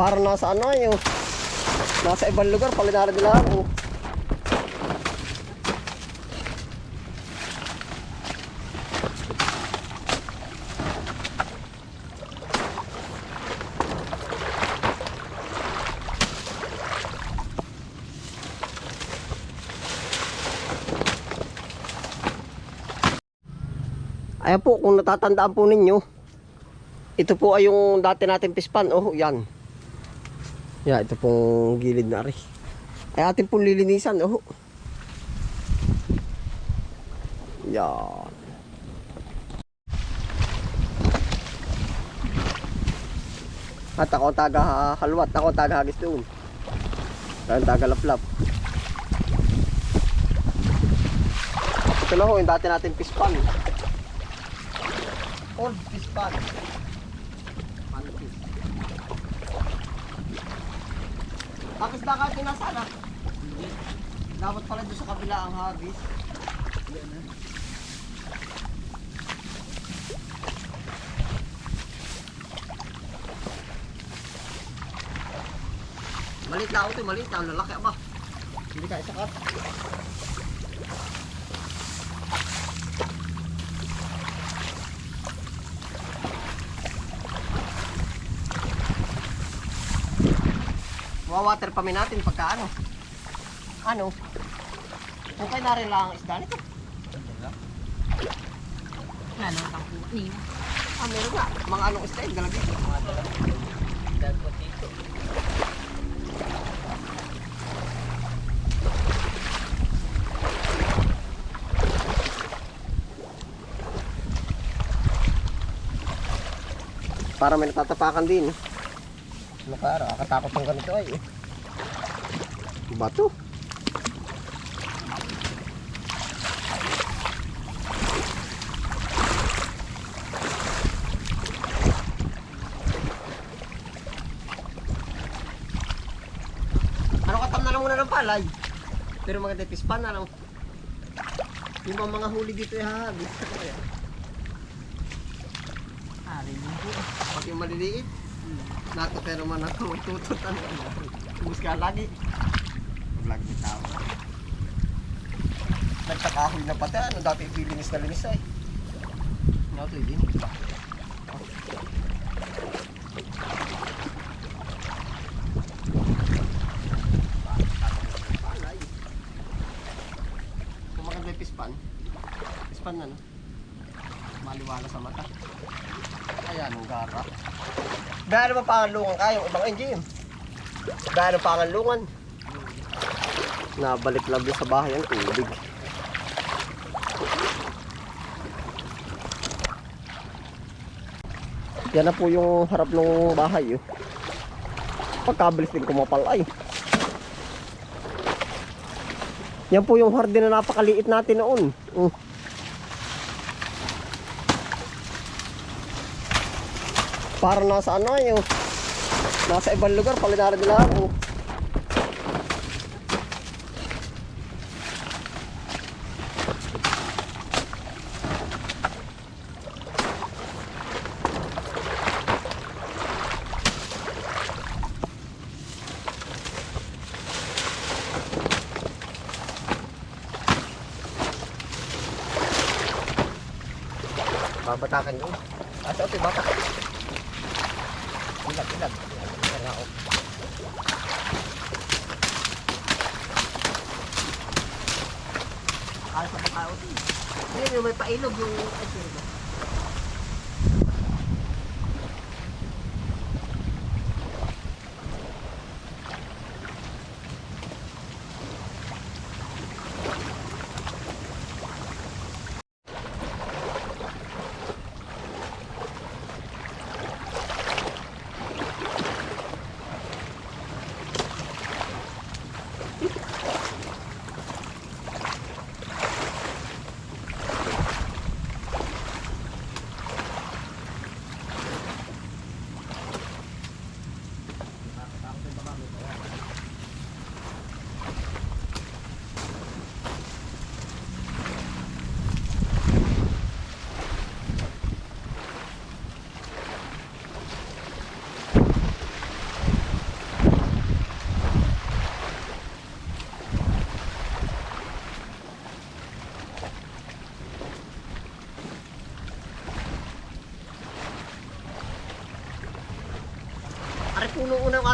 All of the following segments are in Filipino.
Para nasa ano yung nasa ibang lugar palinaran nila ako. Ayan po, kung natatandaan po ninyo, ito po ay yung dati natin pispan. Oh, yan. Yan, ito pong gilid na rin. Ay atin pong lilinisan. Oh. Yan. At ako taga halwat, ako taga hagis doon. Ako taga laplap. Ito na ho, yung dati natin pispan. Old pispan. Na kahit pinasana? Hindi. Dapat pala doon sa kabila ang hagis. Malit na ito, malit na. Lalaki ba? Hindi ka isakat. Wawater pa natin pagka ano. Ano? Okay na rin lang ang isda nito. Ano ang kuha niya? Ah, meron nga. Mga anong isda yun, galagi. Para may natatapakan din. Ano ka, nakakatakot ang ganito ay. eh. Bato. Ano katam na lang muna ng palay. Pero maganda pispan na lang. Yung mga mga huli dito ay hahagis. Ano kaya? Ari mo po. Pag yung maliliit. Nato pero man ako tututan. Bus ka lagi. Vlog ni tao. Nagtakahoy na pati. Ano dati pilinis na linis ay. Din. Kung maganda yung pispan, pispan na no? Maliwala sa mata. Ayan, gara. Dahil ba pangalungan kayo, ibang engine. Dahil ang pangalungan. Nabalik din sa bahay ang tubig. Yan na po yung harap ng bahay. Oh. Pagkabilis din kumapal ay. Yan po yung hardin na napakaliit natin noon. Mm. Para nasa ano yung nasa ibang lugar palinaran nila ako. Babatakan yun. Asa ito, batak. Ilag, ilag. Kaya ako. Kaya sa bakao din. Hindi, may pailog yung... Ay, sino ba?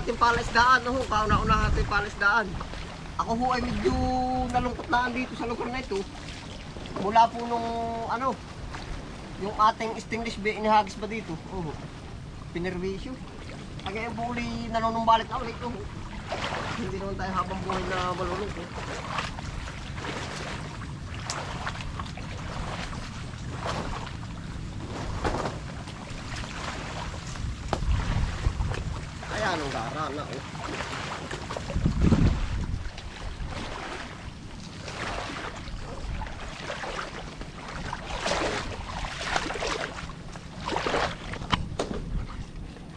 Ating palaisdaan. No? Kauna-una ating palaisdaan. Ako ho ay medyo nalungkot na dito sa lugar na ito. Mula po nung ano, yung ating stainless bay inihagis ba dito? Oo. Pinervisyo. Kaya buli nanonumbalit na ulit. Oo. Hindi naman tayo habang buhay na malulungkot. Kaya anong gara na oh.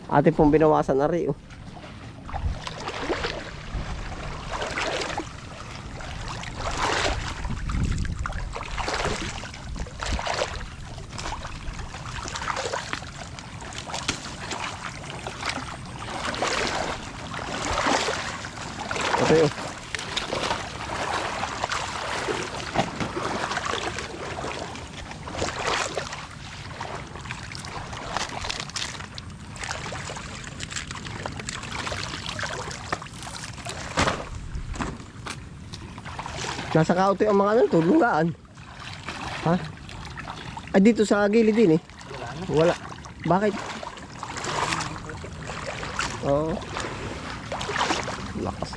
Ate pong binawasan na rin oh. Ito yun. Nasa kauto ang mga ano, tulungaan. Ha? Ay, dito sa gilid din eh. Wala. Bakit? Oo. Lakas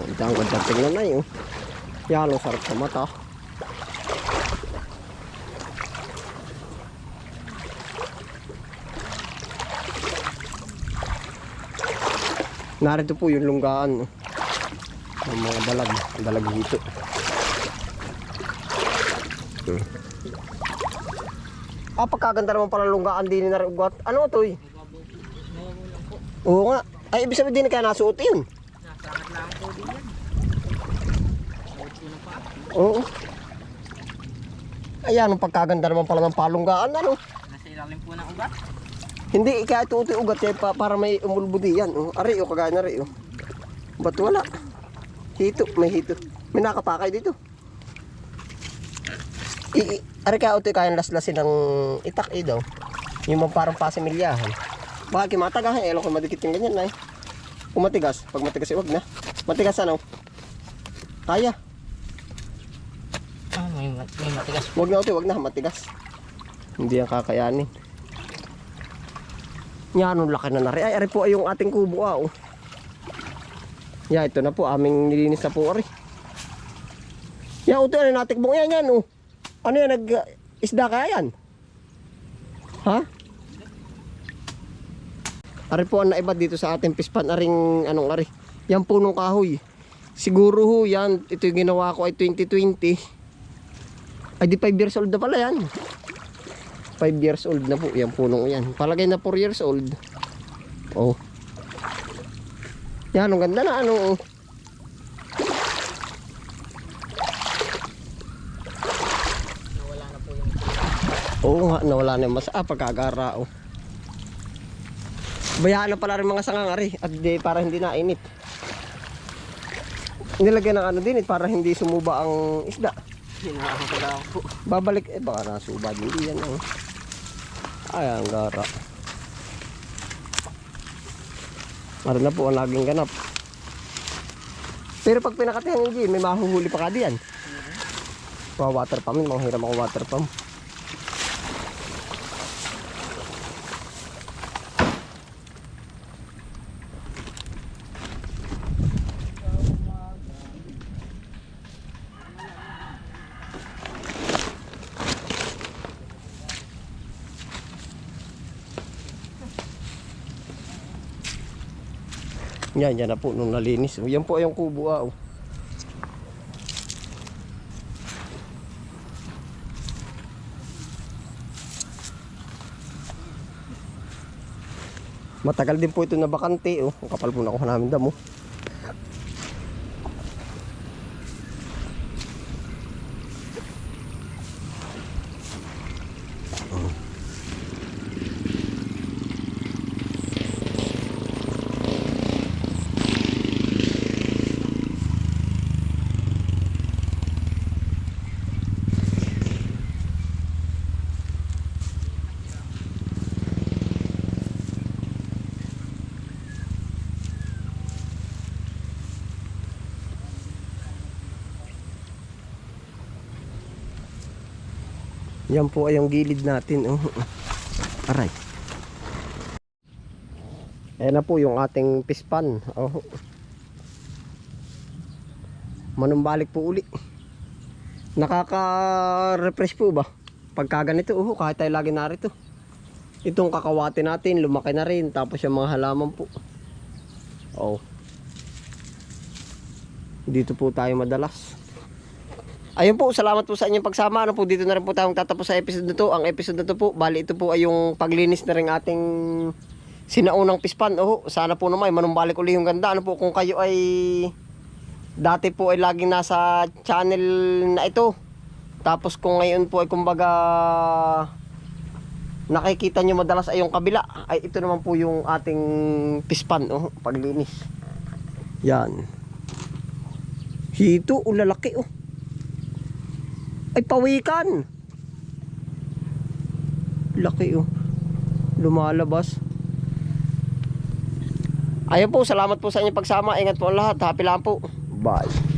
ng ito. Ang ganda tingnan na yun. Yan, sarap sa mata. Narito po yung lunggaan. Ang mga dalag. Dalag dito. Hmm. Ah, pagkaganda naman pala lunggaan din na ugat. Ano to eh? Oo nga. Ay, ibig sabihin din kaya nasuot yun. Din yan. Oo. Ayan, ang pagkaganda naman pala ng palunggaan, ano? Nasa ilalim po ng ugat. Hindi, kaya ito ito ugat eh, pa, para may umulbudi yan. Oh. Ari, oh, kagaya na rin, oh. Ba't wala? Hito, may hito. May nakapakay dito. I, i, ari kaya ito kaya laslasin ng itak eh daw. Yung mga parang pasimilyahan. Baka kimataga, eh, alam ko madikit yung ganyan na eh. Kung matigas, pag matigas, eh, wag na. Matigas ano? Kaya. Ah, may, may matigas. Wag na ito, wag na, matigas. Hindi yan kakayanin. Yan, ang laki na nari. Ay, ari po ay yung ating kubo ah. Oh. Yan, ito na po, aming nilinis na po ari. Yan, ito yan, natikbong yan yan oh. Ano yan, nag isda kaya yan? Ha? Ari po ang naiba dito sa ating pispan, aring anong ari. Yan punong kahoy. Siguro ho yan, ito yung ginawa ko ay 2020. Ay di 5 years old na pala yan. 5 years old na po. Yan punong yan. Palagay na 4 years old. Oh. Yan, ang ganda na ano. oh. Na Oo nga, nawala na yung mas... Ah, pagkagara oh. Bayaan na pala rin mga sangangari at di, para hindi nainit. Nilagyan ng ano din eh, para hindi sumuba ang isda. Hinahakala po. Babalik eh baka nasuba din yan oh. Ay ang gara. Ano na po ang laging ganap. Pero pag pinakatihan ng G, may mahuhuli pa ka diyan. Mga water pump, mga hiram ako water pump. Yan, yan na po nung nalinis. Oh, yan po ay yung kubo ah. Oh. Matagal din po ito na bakante. Oh. Ang kapal po na namin damo. Yan po ay yung gilid natin. Oh. Aray. Ayan na po yung ating pispan. Oh. Manumbalik po uli. Nakaka-refresh po ba? Pagka ganito, oh, kahit tayo lagi narito. Itong kakawati natin, lumaki na rin. Tapos yung mga halaman po. Oh. Dito po tayo madalas. Ayun po, salamat po sa inyong pagsama. Ano po, dito na rin po tayong tatapos sa episode na to. Ang episode na to po, bali ito po ay yung paglinis na rin ating sinaunang pispan. Oh, sana po naman, manumbalik uli yung ganda. Ano po, kung kayo ay dati po ay laging nasa channel na ito. Tapos kung ngayon po ay kumbaga nakikita nyo madalas ay yung kabila. Ay ito naman po yung ating pispan. Oh, paglinis. Yan. Hito, ulalaki oh. Ay, pawikan. Laki oh. Lumalabas. Ayun po, salamat po sa inyong pagsama. Ingat po ang lahat. Happy lang po. Bye.